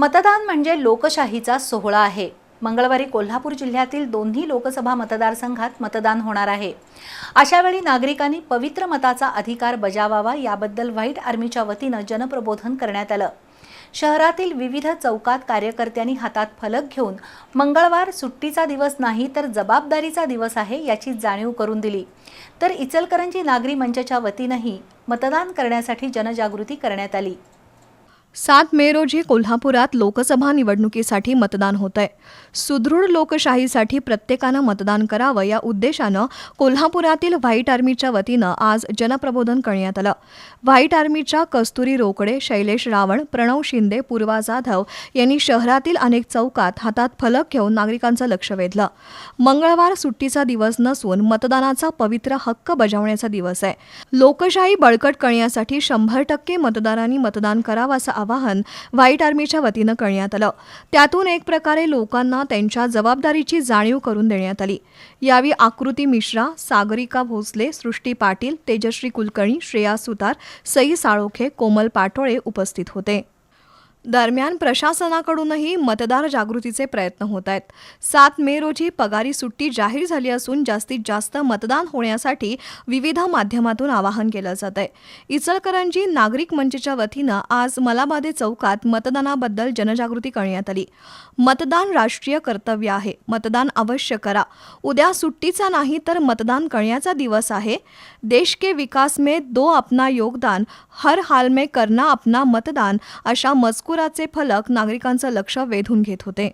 मतदान म्हणजे लोकशाहीचा सोहळा आहे. मंगळवारी कोल्हापूर जिल्ह्यातील दोन्ही लोकसभा मतदारसंघात मतदान होणार आहे. अशावेळी नागरिकांनी पवित्र मताचा अधिकार बजावावा याबद्दल व्हाईट आर्मीच्या वतीनं जनप्रबोधन करण्यात आलं. शहरातील विविध चौकात कार्यकर्त्यांनी हातात फलक घेऊन मंगळवार सुट्टीचा दिवस नाही तर जबाबदारीचा दिवस आहे याची जाणीव करून दिली. तर इचलकरंजी नागरी मंचच्या वतीनंही मतदान करण्यासाठी जनजागृती करण्यात आली. सात मे रोजी कोल्हापुरात लोकसभा निवडणुकीसाठी मतदान होत आहे सुदृढ लोकशाहीसाठी प्रत्येकानं मतदान करावं या उद्देशानं कोल्हापुरातील व्हाईट आर्मीच्या वतीनं आज जनप्रबोधन करण्यात आलं. व्हाईट आर्मीच्या कस्तुरी रोकडे शैलेश रावण प्रणव शिंदे पूर्वा जाधव यांनी शहरातील अनेक चौकात हातात फलक घेऊन नागरिकांचं लक्ष वेधलं. मंगळवार सुट्टीचा दिवस नसून मतदानाचा पवित्र हक्क बजावण्याचा दिवस आहे. लोकशाही बळकट करण्यासाठी शंभर टक्के मतदारांनी मतदान करावं असं आवाहन व्हाईट आर्मीच्या वतीनं करण्यात आलं. त्यातून एक प्रकारे लोकांना त्यांच्या जबाबदारीची जाणीव करून देण्यात आली. यावेळी आकृती मिश्रा सागरिका भोसले सृष्टी पाटील तेजश्री कुलकर्णी श्रेया सुतार सई साळोखे कोमल पाटोळे उपस्थित होते. दरम्यान प्रशासनाकडूनही मतदार जागृतीचे प्रयत्न होत आहेत. सात मे रोजी पगारी सुट्टी जाहीर झाली असून जास्तीत जास्त मतदान होण्यासाठी विविध माध्यमातून आवाहन केलं जात आहे. इचलकरंजी नागरिक मंचच्या वतीनं आज मलाबादे चौकात मतदानाबद्दल जनजागृती करण्यात आली. मतदान राष्ट्रीय कर्तव्य आहे. मतदान अवश्य करा. उद्या सुट्टीचा नाही तर मतदान करण्याचा दिवस आहे. देश के विकास में दो अपना योगदान हर हाल में करना अपना मतदान अशा मजकुराचे फलक नागरिकांचं लक्ष वेधून घेत होते.